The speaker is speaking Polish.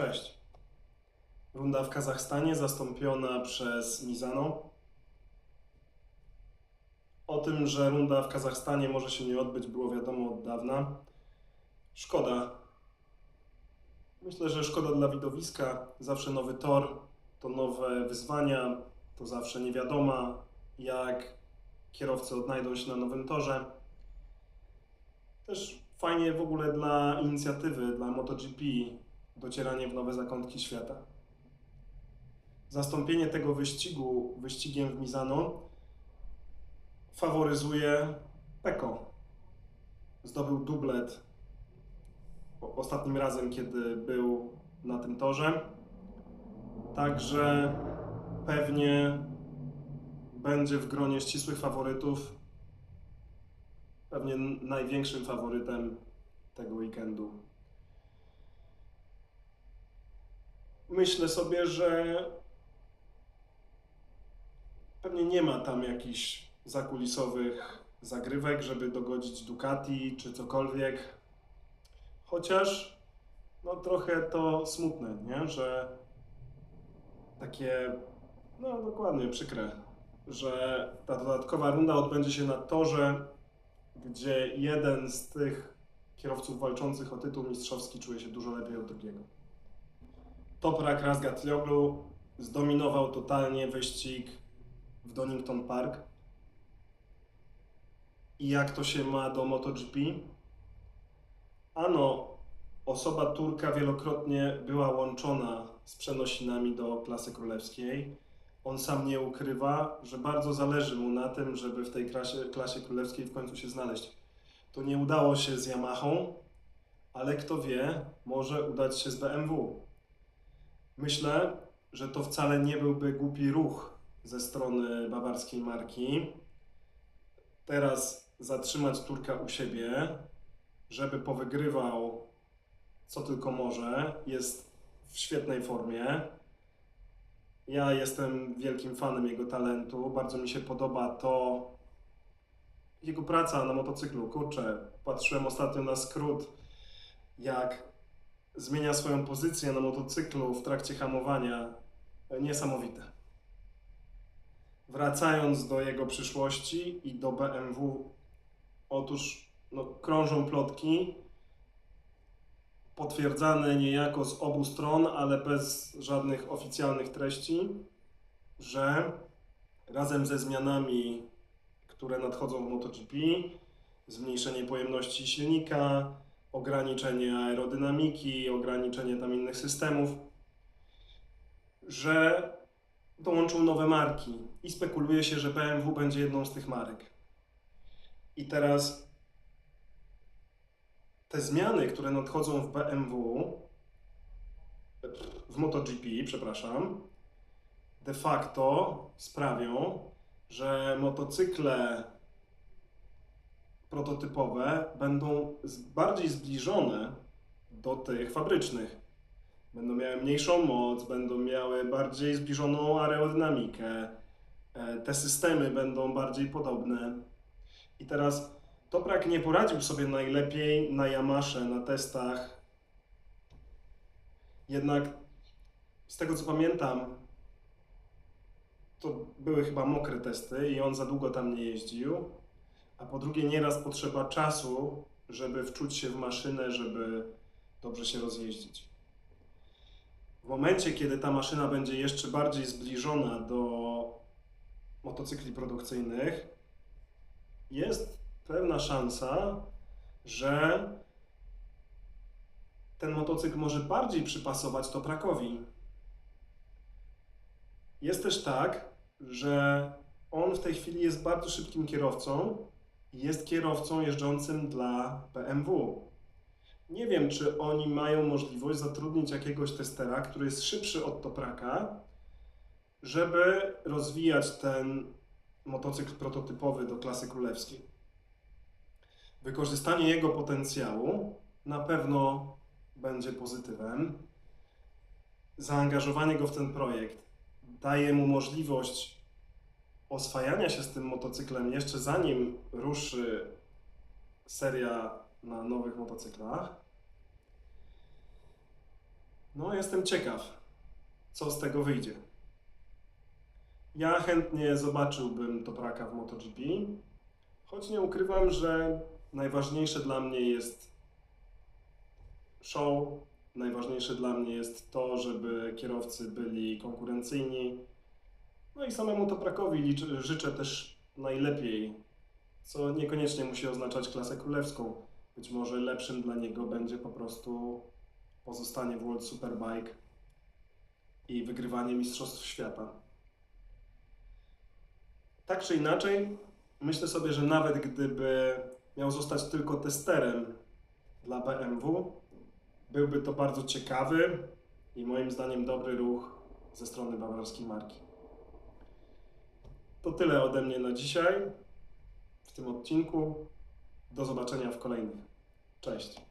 Cześć. Runda w Kazachstanie zastąpiona przez Mizano. O tym, że runda w Kazachstanie może się nie odbyć, było wiadomo od dawna. Szkoda. Myślę, że szkoda dla widowiska. Zawsze nowy tor, to nowe wyzwania, to zawsze nie wiadoma, jak kierowcy odnajdą się na nowym torze. Też fajnie w ogóle dla inicjatywy, dla MotoGP, docieranie w nowe zakątki świata. Zastąpienie tego wyścigu wyścigiem w Mizano faworyzuje Peko. Zdobył dublet ostatnim razem, kiedy był na tym torze. Także pewnie będzie w gronie ścisłych faworytów pewnie największym faworytem tego weekendu. Myślę sobie, że pewnie nie ma tam jakichś zakulisowych zagrywek, żeby dogodzić Ducati czy cokolwiek. Chociaż no trochę to smutne, nie? Że takie, no dokładnie, przykre, że ta dodatkowa runda odbędzie się na torze, gdzie jeden z tych kierowców walczących o tytuł mistrzowski czuje się dużo lepiej od drugiego. Toprak Razgatlioglu zdominował totalnie wyścig w Donington Park. I jak to się ma do MotoGP? Ano, osoba Turka wielokrotnie była łączona z przenosinami do klasy królewskiej. On sam nie ukrywa, że bardzo zależy mu na tym, żeby w tej klasie, klasie królewskiej w końcu się znaleźć. To nie udało się z Yamahą, ale kto wie, może udać się z BMW. Myślę, że to wcale nie byłby głupi ruch ze strony bawarskiej marki. Teraz zatrzymać Turka u siebie, żeby powygrywał co tylko może. Jest w świetnej formie. Ja jestem wielkim fanem jego talentu. Bardzo mi się podoba to jego praca na motocyklu. Kurczę, patrzyłem ostatnio na skrót, jak zmienia swoją pozycję na motocyklu w trakcie hamowania. Niesamowite. Wracając do jego przyszłości i do BMW, otóż no, krążą plotki, potwierdzane niejako z obu stron, ale bez żadnych oficjalnych treści, że razem ze zmianami, które nadchodzą w MotoGP, zmniejszenie pojemności silnika, ograniczenie aerodynamiki, ograniczenie tam innych systemów, że dołączą nowe marki i spekuluje się, że BMW będzie jedną z tych marek. I teraz te zmiany, które nadchodzą w BMW, w MotoGP, przepraszam, de facto sprawią, że motocykle prototypowe będą bardziej zbliżone do tych fabrycznych. Będą miały mniejszą moc, będą miały bardziej zbliżoną aerodynamikę, e, te systemy będą bardziej podobne. I teraz Toprak nie poradził sobie najlepiej na Yamasze, na testach. Jednak z tego co pamiętam, to były chyba mokre testy i on za długo tam nie jeździł. A po drugie, nieraz potrzeba czasu, żeby wczuć się w maszynę, żeby dobrze się rozjeździć. W momencie, kiedy ta maszyna będzie jeszcze bardziej zbliżona do motocykli produkcyjnych, jest pewna szansa, że ten motocykl może bardziej przypasować Toprakowi. Jest też tak, że on w tej chwili jest bardzo szybkim kierowcą jest kierowcą jeżdżącym dla BMW. Nie wiem, czy oni mają możliwość zatrudnić jakiegoś testera, który jest szybszy od Topraka, żeby rozwijać ten motocykl prototypowy do klasy królewskiej. Wykorzystanie jego potencjału na pewno będzie pozytywem. Zaangażowanie go w ten projekt daje mu możliwość oswajania się z tym motocyklem jeszcze zanim ruszy seria na nowych motocyklach. No, jestem ciekaw, co z tego wyjdzie. Ja chętnie zobaczyłbym Topraka w MotoGP, choć nie ukrywam, że najważniejsze dla mnie jest show, najważniejsze dla mnie jest to, żeby kierowcy byli konkurencyjni. No i samemu Toprakowi życzę też najlepiej, co niekoniecznie musi oznaczać klasę królewską. Być może lepszym dla niego będzie po prostu pozostanie w World Superbike i wygrywanie Mistrzostw Świata. Tak czy inaczej, myślę sobie, że nawet gdyby miał zostać tylko testerem dla BMW, byłby to bardzo ciekawy i moim zdaniem dobry ruch ze strony bawarskiej marki. To tyle ode mnie na dzisiaj w tym odcinku. Do zobaczenia w kolejnych. Cześć.